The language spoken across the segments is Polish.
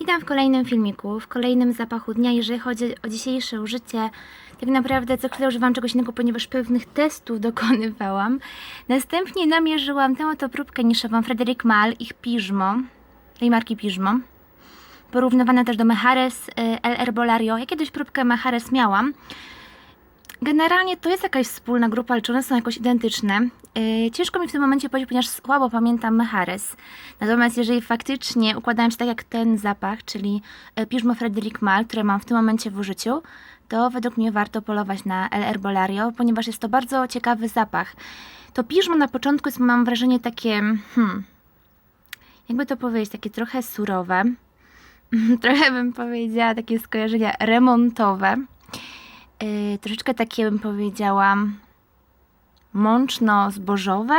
Witam w kolejnym filmiku, w kolejnym zapachu dnia. Jeżeli chodzi o dzisiejsze użycie, tak naprawdę co chwilę używam czegoś innego, ponieważ pewnych testów dokonywałam. Następnie namierzyłam tę oto próbkę niszową Frederic Mal, ich Piżmo, tej marki Piżmo. Porównywana też do Mehares y, El Herbolario. Ja kiedyś próbkę Mehares miałam. Generalnie to jest jakaś wspólna grupa, ale czy one są jakoś identyczne? Yy, ciężko mi w tym momencie powiedzieć, ponieważ słabo pamiętam Mehares. Natomiast jeżeli faktycznie układałem się tak jak ten zapach, czyli e, Piżmo Frederic Mal, które mam w tym momencie w użyciu, to według mnie warto polować na El Herbolario, ponieważ jest to bardzo ciekawy zapach. To piżmo na początku jest, mam wrażenie, takie, hmm, jakby to powiedzieć, takie trochę surowe. trochę bym powiedziała takie skojarzenia remontowe. Yy, troszeczkę takie bym powiedziała mączno-zbożowe.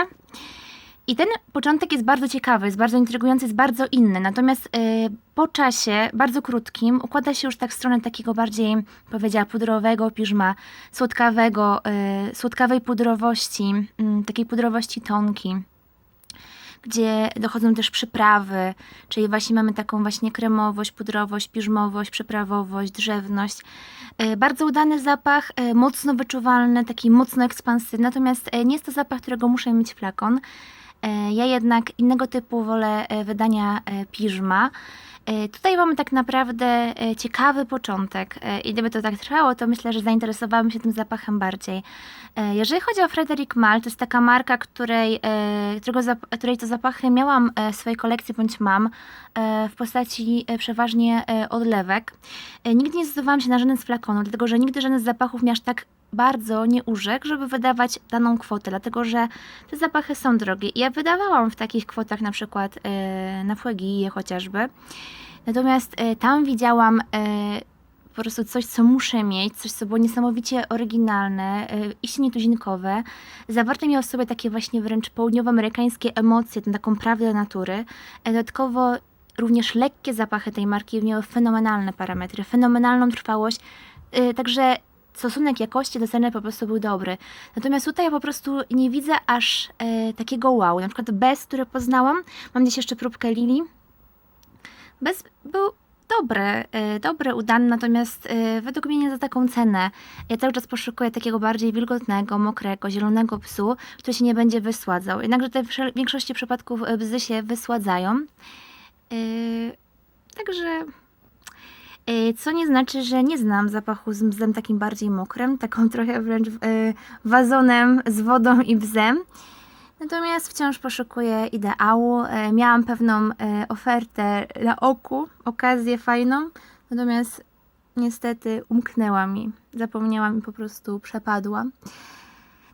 I ten początek jest bardzo ciekawy, jest bardzo intrygujący, jest bardzo inny. Natomiast yy, po czasie, bardzo krótkim, układa się już tak w stronę takiego bardziej, powiedziała, pudrowego piżma, słodkawego, yy, słodkawej pudrowości, yy, takiej pudrowości tonki gdzie dochodzą też przyprawy, czyli właśnie mamy taką właśnie kremowość, pudrowość, piżmowość, przyprawowość, drzewność. E, Bardzo udany zapach, e, mocno wyczuwalny, taki mocno ekspansywny, natomiast e, nie jest to zapach, którego muszę mieć flakon. Ja jednak innego typu wolę wydania piżma. E, Tutaj mamy tak naprawdę e, ciekawy początek e, i gdyby to tak trwało, to myślę, że zainteresowałabym się tym zapachem bardziej. Jeżeli chodzi o Frederic Mal, to jest taka marka, której, którego której to zapachy miałam w swojej kolekcji bądź mam w postaci przeważnie odlewek. Nigdy nie zdecydowałam się na żaden z flakonów, dlatego że nigdy żaden z zapachów mnie aż tak bardzo nie urzekł, żeby wydawać daną kwotę, dlatego że te zapachy są drogie. Ja wydawałam w takich kwotach na przykład na Fuegiję chociażby. Natomiast e, tam widziałam e, po prostu coś, co muszę mieć, coś, co było niesamowicie oryginalne, e, iście nietuzinkowe. Zawarte miało w sobie takie właśnie wręcz południowoamerykańskie emocje, taką prawdę natury. E, Dodatkowo również lekkie zapachy tej marki miały fenomenalne parametry, fenomenalną trwałość, także stosunek jakości do ceny po prostu był dobry. Natomiast tutaj ja po prostu nie widzę aż e, takiego wow. Na przykład bez, które poznałam, mam gdzieś jeszcze próbkę Lili. Bez był dobry, e, dobry, udany, natomiast e, według mnie nie za taką cenę. Ja cały czas poszukuję takiego bardziej wilgotnego, mokrego, zielonego psu, który się nie będzie wysładzał. Jednakże te w większości przypadków e, bzy się wysładzają. Także Co nie znaczy, że nie znam zapachu z bzem takim bardziej mokrym, taką trochę wręcz wazonem z wodą i bzem. Natomiast wciąż poszukuję ideału. E, Miałam pewną e, ofertę na oku, okazję fajną, natomiast niestety umknęła mi. Zapomniałam i po prostu przepadła.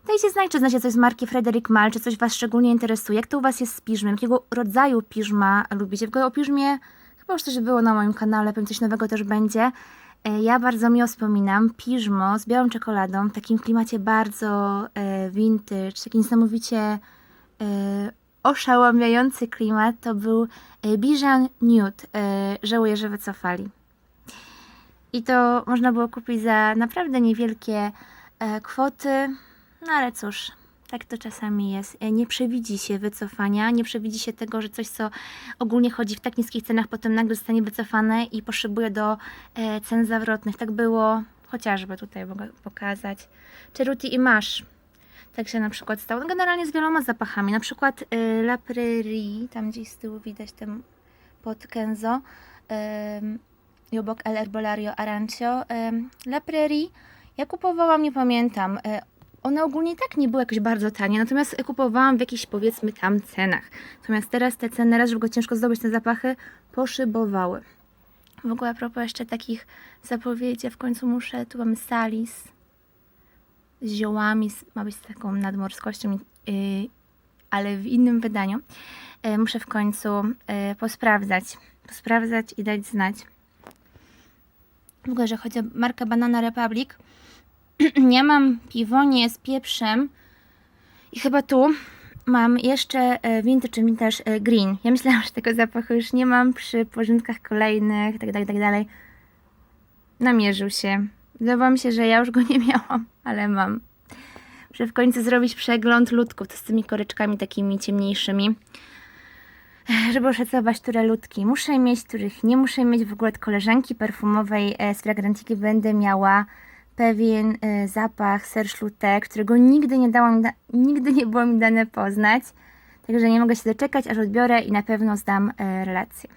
Dajcie znać, czy znacie coś z marki Frederic Mal, czy coś Was szczególnie interesuje. Jak to u Was jest z piżmem? Jakiego rodzaju piżma lubicie? W ogóle o piżmie chyba już coś było na moim kanale, pewnie coś nowego też będzie. E, Ja bardzo miło wspominam piżmo z białą czekoladą, w takim klimacie bardzo vintage, taki niesamowicie oszałamiający klimat. To był e, Bijan. E, żałuję, że wycofali. I to można było kupić za naprawdę niewielkie e, kwoty. No ale cóż, tak to czasami jest. E, Nie przewidzi się wycofania, nie przewidzi się tego, że coś, co ogólnie chodzi w tak niskich cenach, potem nagle zostanie wycofane i poszybuje do e, cen zawrotnych. Tak było chociażby tutaj mogę pokazać. Cheruti i Masz. Tak się na przykład stało. No, generalnie z wieloma zapachami. Na przykład y, La Prairie, tam gdzieś z tyłu widać ten pod Kenzo i obok El Herbolario Arancio. Ym, La Prairie ja kupowałam, nie pamiętam. y, one ogólnie tak nie były jakoś bardzo tanie, natomiast kupowałam w jakichś powiedzmy tam cenach. Natomiast teraz te ceny, raz, żeby go ciężko zdobyć, te zapachy poszybowały. W ogóle a propos jeszcze takich zapowiedzi, w końcu muszę, tu mamy Salis z ziołami, ma być z taką nadmorskością, yy, ale w innym wydaniu. Yy, muszę w końcu yy, posprawdzać, posprawdzać i dać znać. W ogóle, że chodzi o markę Banana Republic, nie mam piwonie z pieprzem i chyba tu mam jeszcze e, vintage czy vintage e, green. Ja myślałam, że tego zapachu już nie mam przy porządkach kolejnych, tak dalej, tak dalej. Namierzył się. Wydawało mi się, że ja już go nie miałam, ale mam. Muszę w końcu zrobić przegląd ludków to z tymi koreczkami takimi ciemniejszymi. żeby oszacować, które ludki muszę mieć, których nie muszę mieć. W ogóle od koleżanki perfumowej e, z Fragrantiki będę miała pewien e, zapach Serge Lutek, którego nigdy nie dałam, da- nigdy nie było mi dane poznać. Także nie mogę się doczekać, aż odbiorę i na pewno zdam e, relację.